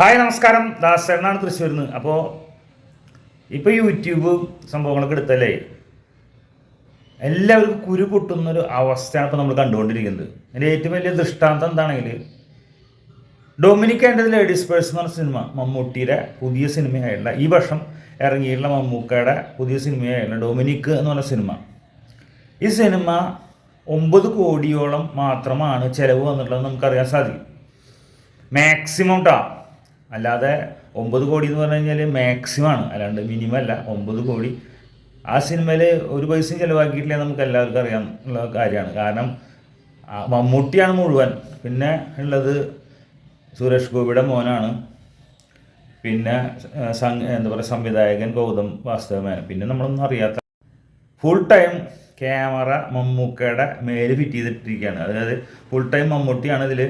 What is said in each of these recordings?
Hi നമസ്കാരം. ദാസേനാണ് തൃശ്ശൂരിൽ നിന്ന് അപ്പോൾ ഇപ്പോൾ യൂട്യൂബ് സംഭവങ്ങളൊക്കെ എടുത്തല്ലേ? എല്ലാവർക്കും കുരു പൊട്ടുന്നൊരു അവസ്ഥയാണ് ഇപ്പോൾ നമ്മൾ കണ്ടുകൊണ്ടിരിക്കുന്നത്. അതിന്റെ ഏറ്റവും വലിയ ദൃഷ്ടാന്തം എന്താണെങ്കിൽ ഡൊമിനിക് ആൻഡ് ലേഡീസ് പേഴ്സ് എന്ന് പറഞ്ഞ സിനിമ മമ്മൂട്ടിയുടെ പുതിയ സിനിമയായിട്ടുള്ള ഈ വർഷം ഇറങ്ങിയിട്ടുള്ള മമ്മൂക്കയുടെ പുതിയ സിനിമയായിട്ടുള്ള ഡൊമിനിക്ക് എന്ന് പറഞ്ഞ സിനിമ. ഈ സിനിമ ഒമ്പത് കോടിയോളം മാത്രമാണ് ചിലവ് വന്നിട്ടുള്ളത് നമുക്കറിയാൻ സാധിക്കും. മാക്സിമം ട്ടാ. അല്ലാതെ ഒമ്പത് കോടി എന്ന് പറഞ്ഞു കഴിഞ്ഞാൽ മാക്സിമം ആണ്. അല്ലാണ്ട് മിനിമം അല്ല ഒമ്പത് കോടി. ആ സിനിമയിൽ ഒരു പൈസയും ചിലവാക്കിയിട്ടില്ല നമുക്ക് എല്ലാവർക്കും അറിയാം ഉള്ള കാര്യമാണ്. കാരണം മമ്മൂട്ടിയാണ് മുഴുവൻ. പിന്നെ ഉള്ളത് സുരേഷ് ഗോപിയുടെ മോനാണ്. പിന്നെ എന്താ പറയുക സംവിധായകൻ ഗൗതം വാസ്തവമേനൻ പിന്നെ നമ്മളൊന്നും അറിയാത്ത ഫുൾ ടൈം ക്യാമറ മമ്മൂക്കയുടെ മേൽ ഫിറ്റ് ചെയ്തിട്ടിരിക്കുകയാണ്. അതായത് ഫുൾ ടൈം മമ്മൂട്ടിയാണ് ഇതിൽ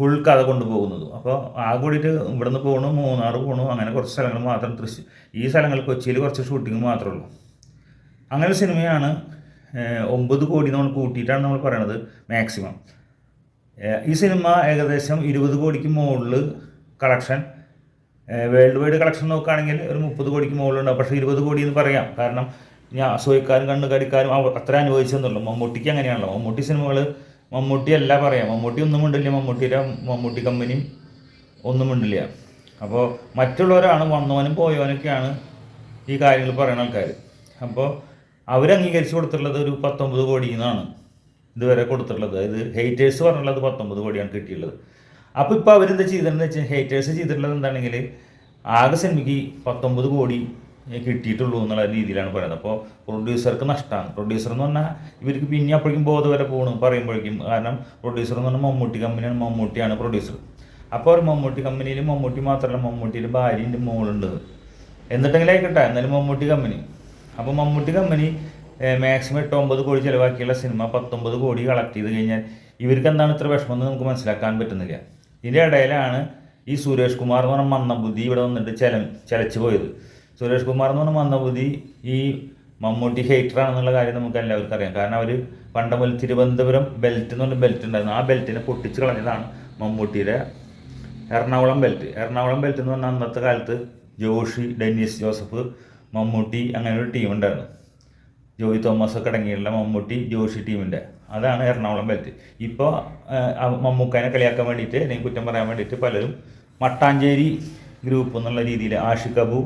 ഫുൾ കഥ കൊണ്ടുപോകുന്നത്. അപ്പോൾ ആ കൂടിയിട്ട് ഇവിടുന്ന് പോകണു മൂന്നാർ പോകണു അങ്ങനെ കുറച്ച് സ്ഥലങ്ങൾ മാത്രം തൃശ്ശൂർ ഈ സ്ഥലങ്ങൾ കൊച്ചിയിൽ കുറച്ച് ഷൂട്ടിംഗ് മാത്രമേ ഉള്ളൂ. അങ്ങനെ സിനിമയാണ് ഒമ്പത് കോടി നമ്മൾ കൂട്ടിയിട്ടാണ് നമ്മൾ പറയണത് മാക്സിമം ഈ സിനിമ ഏകദേശം ഇരുപത് കോടിക്ക് മുകളിൽ കളക്ഷൻ വേൾഡ് വൈഡ് കളക്ഷൻ നോക്കുകയാണെങ്കിൽ ഒരു മുപ്പത് കോടിക്ക് മുകളിലുണ്ട് പക്ഷേ ഇരുപത് കോടി എന്ന് പറയാം. കാരണം ഞാൻ അസൂയക്കാരും കണ്ണുകടിക്കാരും അത്ര അനുഭവിച്ചെന്നുള്ളൂ. മമ്മൂട്ടിക്ക് അങ്ങനെയാണല്ലോ. മമ്മൂട്ടി സിനിമകൾ മമ്മൂട്ടി അല്ല പറയാം. മമ്മൂട്ടി ഒന്നും മിണ്ടില്ല. മമ്മൂട്ടിയുടെ മമ്മൂട്ടി കമ്പനിയും ഒന്നും മിണ്ടില്ല. അപ്പോൾ മറ്റുള്ളവരാണ് വന്നവനും പോയവനൊക്കെയാണ് ഈ കാര്യങ്ങൾ പറയുന്ന ആൾക്കാർ അപ്പോൾ അവർ അംഗീകരിച്ച് കൊടുത്തിട്ടുള്ളത് ഒരു പത്തൊമ്പത് കോടി എന്നാണ് ഇതുവരെ കൊടുത്തിട്ടുള്ളത്. അതായത് ഹെയ്റ്റേഴ്സ് പറഞ്ഞുള്ളത് പത്തൊമ്പത് കോടിയാണ് കിട്ടിയിട്ടുള്ളത്. അപ്പോൾ ഇപ്പോൾ അവരെന്താ ചെയ്തിട്ടുണ്ടെന്ന് വെച്ചാൽ ഹേറ്റേഴ്സ് ചെയ്തിട്ടുള്ളത് എന്താണെങ്കിൽ ആകെ സിനിമയ്ക്ക് പത്തൊമ്പത് കോടി കിട്ടിയിട്ടുള്ളൂ എന്നുള്ള രീതിയിലാണ് പറയുന്നത്. അപ്പോൾ പ്രൊഡ്യൂസർക്ക് നഷ്ടമാണ് പ്രൊഡ്യൂസർ എന്ന് പറഞ്ഞാൽ ഇവർക്ക് പിന്നെ അപ്പോഴേക്കും ബോധവരെ പോകണം പറയുമ്പോഴേക്കും. കാരണം പ്രൊഡ്യൂസർ എന്ന് പറഞ്ഞാൽ മമ്മൂട്ടി കമ്പനിയാണ് മമ്മൂട്ടിയാണ് പ്രൊഡ്യൂസർ അപ്പോൾ ഒരു മമ്മൂട്ടി കമ്പനിയിൽ മമ്മൂട്ടി മാത്രമല്ല മമ്മൂട്ടിയുടെ ഭാര്യന്റെ മോളുണ്ട്. എന്നിട്ടെങ്കിലും ആയിക്കോട്ടെ എന്നാലും മമ്മൂട്ടി കമ്പനി അപ്പോൾ മമ്മൂട്ടി കമ്പനി മാക്സിമം എട്ട് ഒമ്പത് കോടി ചിലവാക്കിയുള്ള സിനിമ പത്തൊമ്പത് കോടി കളക്ട് ചെയ്ത് കഴിഞ്ഞാൽ ഇവർക്ക് എന്താണ് ഇത്ര വിഷമം എന്ന് നമുക്ക് മനസ്സിലാക്കാൻ പറ്റുന്നില്ല. ഇതിന്റെ ഇടയിലാണ് ഈ സുരേഷ് കുമാർ എന്ന് പറഞ്ഞ മന്ദബുദ്ധി ഇവിടെ വന്നിട്ട് ചല ചലച്ചു പോയത്. സുരേഷ് കുമാർ എന്ന് പറഞ്ഞ മന്ദബുദ്ധി ഈ മമ്മൂട്ടി ഹേറ്ററാണെന്നുള്ള കാര്യം നമുക്ക് എല്ലാവർക്കും അറിയാം. കാരണം അവർ പണ്ട് മുതൽ തിരുവനന്തപുരം ബെൽറ്റ് എന്ന് പറഞ്ഞ ബെൽറ്റ് ഉണ്ടായിരുന്നു. ആ ബെൽറ്റിനെ പൊട്ടിച്ച് കളഞ്ഞതാണ് മമ്മൂട്ടിയുടെ എറണാകുളം ബെൽറ്റ് എറണാകുളം ബെൽറ്റ് എന്ന് പറഞ്ഞാൽ അന്നത്തെ കാലത്ത് ജോഷി ഡെന്നിസ് ജോസഫ് മമ്മൂട്ടി അങ്ങനെ ഒരു ടീം ഉണ്ടായിരുന്നു. ജോയി തോമസ് ഒക്കെ അടങ്ങിയുള്ള മമ്മൂട്ടി ജോഷി ടീമിന്റെ അതാണ് എറണാകുളം ബെൽറ്റ് ഇപ്പോൾ മമ്മൂക്കാനെ കളിയാക്കാൻ വേണ്ടിയിട്ട് അല്ലെങ്കിൽ കുറ്റം പറയാൻ വേണ്ടിയിട്ട് പലരും മട്ടാഞ്ചേരി ഗ്രൂപ്പ് എന്നുള്ള രീതിയിൽ ആഷിഖ് അബു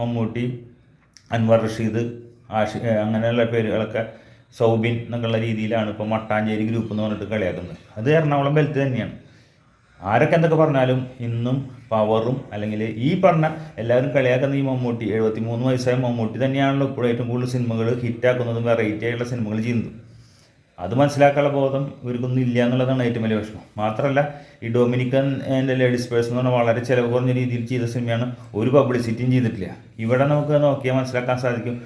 മമ്മൂട്ടി അൻവർ റഷീദ് ആഷി അങ്ങനെയുള്ള പേരുകളൊക്കെ സൗബിൻ എന്നൊക്കെയുള്ള രീതിയിലാണ് ഇപ്പോൾ മട്ടാഞ്ചേരി ഗ്രൂപ്പ് എന്ന് പറഞ്ഞിട്ട് കളിയാക്കുന്നത്. അത് എറണാകുളം ബെൽറ്റ് തന്നെയാണ്. ആരൊക്കെ എന്തൊക്കെ പറഞ്ഞാലും ഇന്നും പവറും അല്ലെങ്കിൽ ഈ പറഞ്ഞ എല്ലാവരും കളിയാക്കുന്ന ഈ മമ്മൂട്ടി എഴുപത്തി മൂന്ന് വയസ്സായ മമ്മൂട്ടി തന്നെയാണല്ലോ ഇപ്പോഴും ഏറ്റവും കൂടുതൽ സിനിമകൾ ഹിറ്റാക്കുന്നതും വെറൈറ്റി ആയിട്ടുള്ള സിനിമകൾ ചെയ്യുന്നതും. അത് മനസ്സിലാക്കാനുള്ള ബോധം ഇവർക്കൊന്നും ഇല്ല എന്നുള്ളതാണ് ഏറ്റവും വലിയ വിഷമം മാത്രമല്ല ഈ ഡൊമിനിക്കൻ ആൻഡ് ലേഡീസ് പേഴ്സ് എന്ന് പറഞ്ഞാൽ വളരെ ചിലവ് കുറഞ്ഞ രീതിയിൽ ചെയ്ത സിനിമയാണ് ഒരു പബ്ലിസിറ്റിയും ചെയ്തിട്ടില്ല. ഇവിടെ നമുക്ക് നോക്കിയാൽ മനസ്സിലാക്കാൻ സാധിക്കും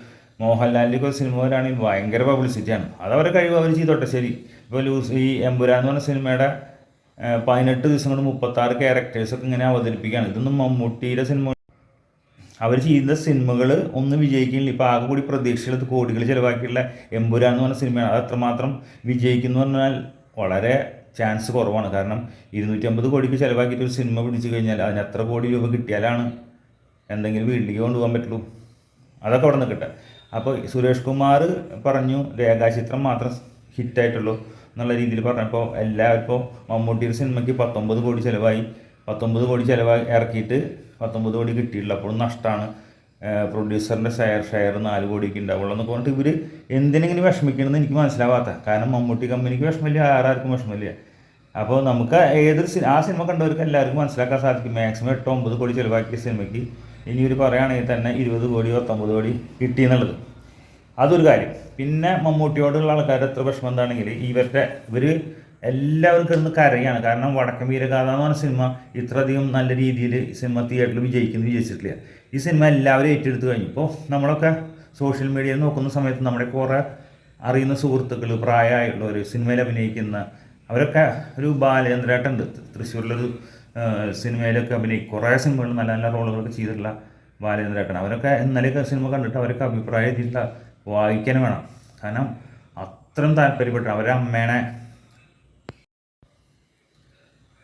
മോഹൻലാലിന്റെ ഒരു സിനിമ വരാണെങ്കിൽ ഭയങ്കര പബ്ലിസിറ്റിയാണ്. അതവരെ കഴിവ് അവർ ചെയ്തോട്ടെ ശരി. ഇപ്പോൾ ലൂസ് ഈ എമ്പുരാൻ എന്ന് പറഞ്ഞ സിനിമയുടെ പതിനെട്ട് ദിവസം കൊണ്ട് മുപ്പത്താറ് ക്യാരക്ടേഴ്സൊക്കെ ഇങ്ങനെ അവതരിപ്പിക്കുകയാണ്. ഇതൊന്നും മമ്മൂട്ടിയുടെ സിനിമ അവർ ചെയ്യുന്ന സിനിമകൾ ഒന്നും വിജയിക്കുന്നില്ല ഇപ്പോൾ ആകെ കൂടി പ്രതീക്ഷയിലത് കോടികൾ ചിലവാക്കിയുള്ള എമ്പുരാൻ എന്ന് പറഞ്ഞ സിനിമയാണ്. അത് അത്രമാത്രം വിജയിക്കുന്നു പറഞ്ഞാൽ വളരെ ചാൻസ് കുറവാണ്. കാരണം ഇരുന്നൂറ്റമ്പത് കോടിക്ക് ചിലവാക്കിയിട്ട് ഒരു സിനിമ പിടിച്ചു കഴിഞ്ഞാൽ അതിന് എത്ര കോടി രൂപ കിട്ടിയാലാണ് എന്തെങ്കിലും വീട്ടിലേക്ക് കൊണ്ടുപോകാൻ പറ്റുള്ളൂ. അതൊക്കെ അവിടെ നിൽക്കട്ടെ. അപ്പോൾ സുരേഷ് കുമാർ പറഞ്ഞു രേഖാചിത്രം മാത്രം ഹിറ്റായിട്ടുള്ളൂ എന്നുള്ള രീതിയിൽ പറഞ്ഞപ്പോൾ എല്ലാവർക്കും മമ്മൂട്ടിയുടെ സിനിമയ്ക്ക് പത്തൊമ്പത് കോടി ചിലവായി. പത്തൊമ്പത് കോടി ചിലവായി ഇറക്കിയിട്ട് പത്തൊമ്പത് കോടി കിട്ടിയിട്ടില്ല അപ്പോഴും നഷ്ടമാണ് പ്രൊഡ്യൂസറിന്റെ ഷെയർ ഷെയർ നാല് കോടിക്ക് ഉണ്ടാവുള്ളൂ എന്നൊക്കെ പറഞ്ഞിട്ട് ഇവർ എന്തിനെങ്കിലും വിഷമിക്കണമെന്ന് എനിക്ക് മനസ്സിലാവാത്ത. കാരണം മമ്മൂട്ടി കമ്പനിക്ക് വിഷമമില്ല ആരാർക്കും വിഷമമില്ല. അപ്പോൾ നമുക്ക് ഏതൊരു സിനിമ ആ സിനിമ കണ്ടവർക്ക് എല്ലാവർക്കും മനസ്സിലാക്കാൻ സാധിക്കും. മാക്സിമം എട്ടോ ഒമ്പത് കോടി ചിലവാക്കിയ സിനിമയ്ക്ക് ഇനി ഒരു പറയുകയാണെങ്കിൽ തന്നെ ഇരുപത് കോടി പത്തൊമ്പത് കോടി കിട്ടി എന്നുള്ളത്. അതൊരു കാര്യം. പിന്നെ മമ്മൂട്ടിയോടുള്ള ആൾക്കാരുടെ എത്ര വിഷമം എന്താണെങ്കിൽ ഇവരുടെ ഇവർ എല്ലാവരും കിടന്ന് കരയാണ്. കാരണം വടക്കൻ വീരഗാഥ എന്ന് പറഞ്ഞ സിനിമ ഇത്രയധികം നല്ല രീതിയിൽ സിനിമ തിയേറ്ററിൽ വിജയിക്കുന്നു വിജയിച്ചിട്ടില്ല ഈ സിനിമ എല്ലാവരും ഏറ്റെടുത്തു കഴിഞ്ഞു. ഇപ്പോൾ നമ്മളൊക്കെ സോഷ്യൽ മീഡിയയിൽ നോക്കുന്ന സമയത്ത് നമ്മുടെ കുറേ അറിയുന്ന സുഹൃത്തുക്കൾ പ്രായമായിട്ടുള്ളവർ സിനിമയിൽ അഭിനയിക്കുന്ന അവരൊക്കെ ഒരു ബാലചന്ദ്രേട്ടുണ്ട് തൃശ്ശൂരിലൊരു സിനിമയിലൊക്കെ അഭിനയിക്കും കുറേ സിനിമകൾ നല്ല നല്ല റോളുകളൊക്കെ ചെയ്തിട്ടുള്ള ബാലേന്ദ്രേട്ടൻ അവരൊക്കെ ഇന്നലെയൊക്കെ സിനിമ കണ്ടിട്ട് അവരൊക്കെ അഭിപ്രായം ചെയ്തിട്ടുള്ള വായിക്കാനും വേണം. കാരണം അത്രയും താല്പര്യപ്പെട്ടു അവരെ അമ്മേനെ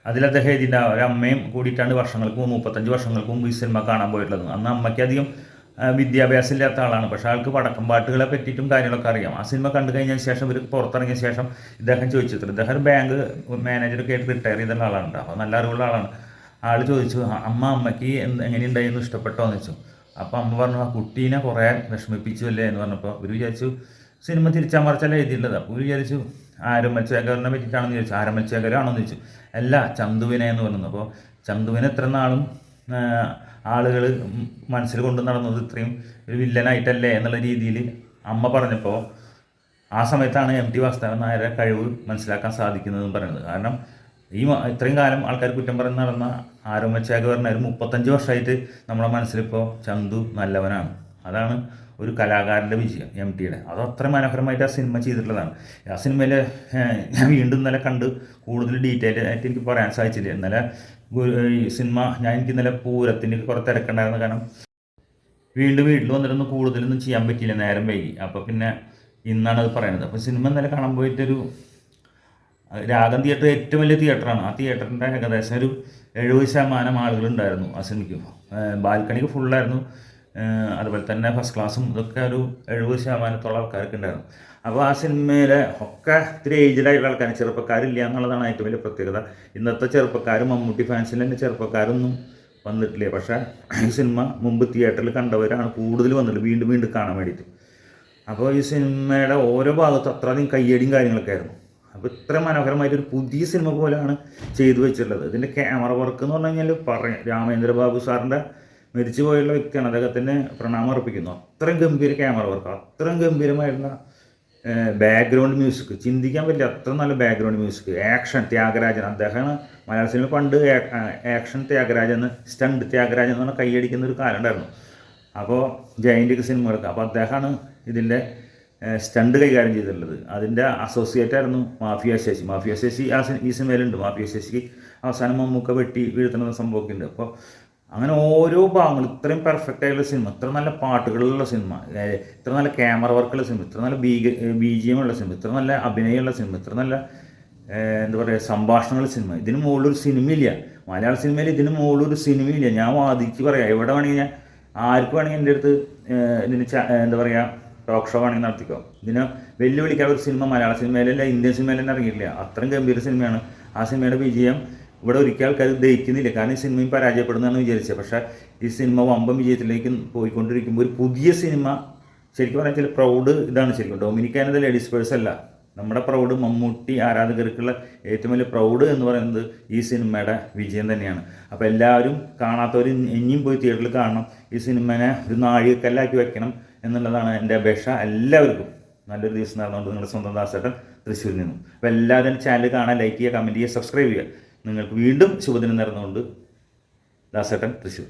അതിൽ അദ്ദേഹം എഴുതിയിട്ട് ഒരു അമ്മയും കൂടിയിട്ടാണ് വർഷങ്ങൾക്ക് മുമ്പ് മുപ്പത്തഞ്ച് വർഷങ്ങൾക്ക് മുമ്പ് ഈ സിനിമ കാണാൻ പോയിട്ടുള്ളത്. അന്ന് അമ്മയ്ക്ക് അധികം വിദ്യാഭ്യാസം ഇല്ലാത്ത ആളാണ്. പക്ഷേ ആൾക്ക് പടക്കം പാട്ടുകളെ പറ്റിയിട്ടും കാര്യങ്ങളൊക്കെ അറിയാം. ആ സിനിമ കണ്ടു കഴിഞ്ഞതിന് ശേഷം ഇവർ പുറത്തിറങ്ങിയ ശേഷം ഇദ്ദേഹം ചോദിച്ചിട്ടുണ്ട്. ഇദ്ദേഹം ഒരു ബാങ്ക് മാനേജറൊക്കെ ആയിട്ട് റിട്ടയർ ചെയ്തുള്ള ആളാണ് അപ്പോൾ നല്ല അറിവുള്ള ആളാണ്. ആൾ ചോദിച്ചു അമ്മ അമ്മയ്ക്ക് എങ്ങനെയുണ്ടായിരുന്നു ഇഷ്ടപ്പെട്ടോ? എന്ന് വെച്ചു അപ്പോൾ അമ്മ പറഞ്ഞു ആ കുട്ടീനെ കുറേ വിഷമിപ്പിച്ചു അല്ലേ? എന്ന് പറഞ്ഞപ്പോൾ ഇവർ വിചാരിച്ചു സിനിമ തിരിച്ചമർച്ചല്ല എഴുതിയിട്ടുള്ളത്. അപ്പോൾ വിചാരിച്ചു ആരംഭച്ചേഖരനെ പറ്റിയിട്ടാണെന്ന് ചോദിച്ചു. ആരംഭച്ചേഖരാണെന്ന് ചോദിച്ചു. അല്ല ചന്തുവിനെ എന്ന് പറഞ്ഞു അപ്പോൾ ചന്തുവിനെ എത്ര നാളും ആളുകൾ മനസ്സിൽ കൊണ്ടു നടന്നത് ഇത്രയും ഒരു വില്ലനായിട്ടല്ലേ എന്നുള്ള രീതിയിൽ അമ്മ പറഞ്ഞപ്പോൾ ആ സമയത്താണ് എം ടി വാസുദേവൻ നായരെ കഴിവ് മനസ്സിലാക്കാൻ സാധിക്കുന്നതെന്ന് പറയുന്നത്. കാരണം ഈ ഇത്രയും കാലം ആൾക്കാർ കുറ്റം പറഞ്ഞ് നടന്ന ആരോമച്ചേഖറിന് ഒരു മുപ്പത്തഞ്ച് വർഷമായിട്ട് നമ്മുടെ മനസ്സിലിപ്പോൾ ചന്തു നല്ലവനാണ്. അതാണ് ഒരു കലാകാരന്റെ വിജയം എം ടിയുടെ അത് അത്ര മനോഹരമായിട്ട് ആ സിനിമ ചെയ്തിട്ടുള്ളതാണ്. ആ സിനിമയിൽ ഞാൻ വീണ്ടും ഇന്നലെ കണ്ട് കൂടുതൽ ഡീറ്റെയിൽ ആയിട്ട് എനിക്ക് പറയാൻ സാധിച്ചില്ല. ഇന്നലെ ഈ സിനിമ ഞാൻ എനിക്ക് ഇന്നലെ പൂരത്തിന് കുറേ തിരക്കുണ്ടായിരുന്നു. കാരണം വീണ്ടും വീട്ടിൽ വന്നിട്ടൊന്നും കൂടുതലൊന്നും ചെയ്യാൻ പറ്റിയില്ല. നേരം വൈകി. അപ്പോൾ പിന്നെ ഇന്നാണ് അത് പറയുന്നത് അപ്പോൾ സിനിമ ഇന്നലെ കാണാൻ പോയിട്ടൊരു രാഗം തിയേറ്റർ ഏറ്റവും വലിയ തിയേറ്ററാണ് ആ തിയേറ്ററിന്റെ ഏകദേശം ഒരു എഴുപത് ശതമാനം ആളുകളുണ്ടായിരുന്നു ആ സിനിമയ്ക്ക്. ബാൽക്കണിക്ക് ഫുള്ളായിരുന്നു അതുപോലെ തന്നെ ഫസ്റ്റ് ക്ലാസ്സും ഇതൊക്കെ ഒരു എഴുപത് ശതമാനത്തോളം ആൾക്കാർക്ക് ഉണ്ടായിരുന്നു. അപ്പോൾ ആ സിനിമയിലെ ഒക്കെ ഇത്തിരി ഏജ്ഡായിട്ടുള്ള ആൾക്കാർ ചെറുപ്പക്കാരില്ല എന്നുള്ളതാണ് ഏറ്റവും വലിയ പ്രത്യേകത. ഇന്നത്തെ ചെറുപ്പക്കാരും മമ്മൂട്ടി ഫാൻസിൽ തന്നെ ചെറുപ്പക്കാരൊന്നും വന്നിട്ടില്ല. പക്ഷേ ഈ സിനിമ മുമ്പ് തിയേറ്ററിൽ കണ്ടവരാണ് കൂടുതൽ വന്നിട്ട് വീണ്ടും വീണ്ടും കാണാൻ വേണ്ടിയിട്ട്. അപ്പോൾ ഈ സിനിമയുടെ ഓരോ ഭാഗത്തും അത്രയധികം കയ്യടിയും കാര്യങ്ങളൊക്കെ ആയിരുന്നു. അപ്പോൾ ഇത്ര മനോഹരമായിട്ടൊരു പുതിയ സിനിമ പോലെയാണ് ചെയ്തു വെച്ചിട്ടുള്ളത്. ഇതിന്റെ ക്യാമറ വർക്ക് എന്ന് പറഞ്ഞു കഴിഞ്ഞാൽ പറയാം. രാമേന്ദ്ര ബാബു സാറിന്റെ മരിച്ചു പോയുള്ള വ്യക്തിയാണ്. അദ്ദേഹത്തിന് പ്രണാമം അർപ്പിക്കുന്നു. അത്രയും ഗംഭീര ക്യാമറ വർക്ക് അത്രയും ഗംഭീരമായിട്ടുള്ള ബാക്ക്ഗ്രൗണ്ട് മ്യൂസിക് ചിന്തിക്കാൻ പറ്റില്ല. അത്ര നല്ല ബാക്ക്ഗ്രൗണ്ട് മ്യൂസിക് ആക്ഷൻ ത്യാഗരാജൻ. അദ്ദേഹമാണ് മലയാള സിനിമ പണ്ട് ആക്ഷൻ ത്യാഗരാജൻ സ്റ്റണ്ട് ത്യാഗരാജൻ എന്ന് പറഞ്ഞാൽ കൈയടിക്കുന്ന ഒരു കാലം ഉണ്ടായിരുന്നു. അപ്പോൾ ജയന്റിക്ക് സിനിമകൾക്ക് അപ്പോൾ അദ്ദേഹമാണ് ഇതിന്റെ സ്റ്റണ്ട് കൈകാര്യം ചെയ്തിട്ടുള്ളത്. അതിന്റെ അസോസിയേറ്റ് ആയിരുന്നു മാഫിയ ശശി. മാഫിയ ശശി ആ ഈ സിനിമയിലുണ്ട്. മാഫിയ ശശിക്ക് അവസാനം മമ്മൂക്ക വെട്ടി വീഴ്ത്തുന്ന സംഭവമൊക്കെ ഉണ്ട്. അപ്പോൾ അങ്ങനെ ഓരോ ഭാഗങ്ങൾ ഇത്രയും പെർഫെക്റ്റ് ആയിട്ടുള്ള സിനിമ ഇത്ര നല്ല പാട്ടുകളുള്ള സിനിമ ഇത്ര നല്ല ക്യാമറ വർക്കുള്ള സിനിമ ഇത്ര നല്ല ബീ ബി ജി എം ഉള്ള സിനിമ ഇത്ര നല്ല അഭിനയമുള്ള സിനിമ ഇത്ര നല്ല എന്താ പറയുക സംഭാഷണങ്ങൾ സിനിമ ഇതിന് മുകളിലൊരു സിനിമയില്ല മലയാള സിനിമയിൽ ഇതിന് മുകളിലൊരു സിനിമയില്ല ഞാൻ വാദിക്ക് പറയാം എവിടെ വേണമെങ്കിൽ ഞാൻ ആർക്ക് വേണമെങ്കിൽ എന്റെ അടുത്ത് ഇതിന് എന്താ പറയുക ടോക്ക് ഷോ വേണമെങ്കിൽ നടത്തിക്കോ. ഇതിന് വെല്ലുവിളിക്കാത്ത ഒരു സിനിമ മലയാള സിനിമയിലല്ല ഇന്ത്യൻ സിനിമയിൽ തന്നെ ഇറങ്ങിയിട്ടില്ല. അത്രയും ഗംഭീര സിനിമയാണ് ആ സിനിമയുടെ വിജയം ഇവിടെ ഒരിക്കൽ ആൾക്കാർ ദഹിക്കുന്നില്ല. കാരണം ഈ സിനിമയും പരാജയപ്പെടുന്നതാണ് വിചാരിച്ചത് പക്ഷേ ഈ സിനിമ വമ്പം വിജയത്തിലേക്ക് പോയിക്കൊണ്ടിരിക്കുമ്പോൾ ഒരു പുതിയ സിനിമ ശരിക്കും പറഞ്ഞാൽ ചില പ്രൗഡ് ഇതാണ് ശരിക്കും. ഡൊമിനിക്കാനത് ലേഡീസ് പേഴ്സ് അല്ല. നമ്മുടെ പ്രൗഡ് മമ്മൂട്ടി ആരാധകർക്കുള്ള ഏറ്റവും വലിയ പ്രൗഡ് എന്ന് പറയുന്നത് ഈ സിനിമയുടെ വിജയം തന്നെയാണ്. അപ്പോൾ എല്ലാവരും കാണാത്തവർ ഇനിയും പോയി തിയേറ്ററിൽ കാണണം. ഈ സിനിമനെ ഒരു നാഴികക്കല്ലാക്കി വെക്കണം എന്നുള്ളതാണ് എന്റെ അപേക്ഷ എല്ലാവർക്കും. നല്ലൊരു ദിവസം നടന്നുകൊണ്ട് നിങ്ങളുടെ സ്വന്തം ദാസേട്ടൻ തൃശ്ശൂരിൽ നിന്നും. അപ്പോൾ എല്ലാവരും ചാനൽ കാണാൻ ലൈക്ക് ചെയ്യുക കമന്റ് ചെയ്യുക സബ്സ്ക്രൈബ് ചെയ്യുക. നിങ്ങൾക്ക് വീണ്ടും ശുഭദിനം നേർന്നുകൊണ്ട് ദാസേട്ടൻ തൃശ്ശൂർ.